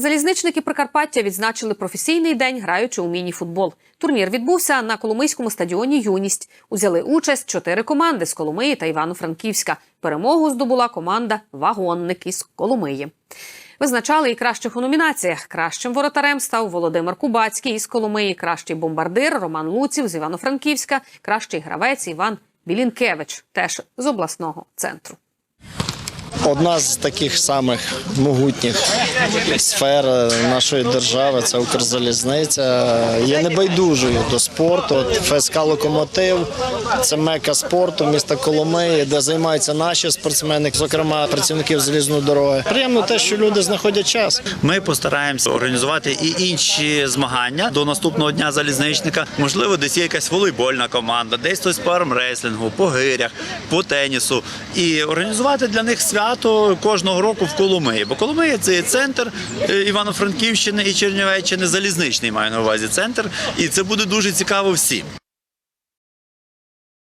Залізничники Прикарпаття відзначили професійний день, граючи у міні-футбол. Турнір відбувся на Коломийському стадіоні Юність. Узяли участь чотири команди з Коломиї та Івано-Франківська. Перемогу здобула команда Вагонник із Коломиї. Визначали і кращих у номінаціях. Кращим воротарем став Володимир Кубацький із Коломиї, кращий бомбардир Роман Луців з Івано-Франківська, кращий гравець Іван Білінкевич, теж з обласного центру. Одна з таких самих могутніх сфер нашої держави це Укрзалізниця. Є небайдужою до спорту. От ФСК Локомотив це мека спорту міста Коломиї, де займаються наші спортсмени, зокрема працівників залізної дороги. Приємно те, що люди знаходять час. Ми постараємося організувати і інші змагання до наступного дня залізничника. Можливо, десь є якась волейбольна команда, десь хтось по армреслінгу, по гирях, по тенісу. І організувати для них свято кожного року в Коломиї. Бо Коломия це є центр е, Івано-Франківщини і Чернівеччини, залізничний маю на увазі центр. І це буде дуже цікаво всім.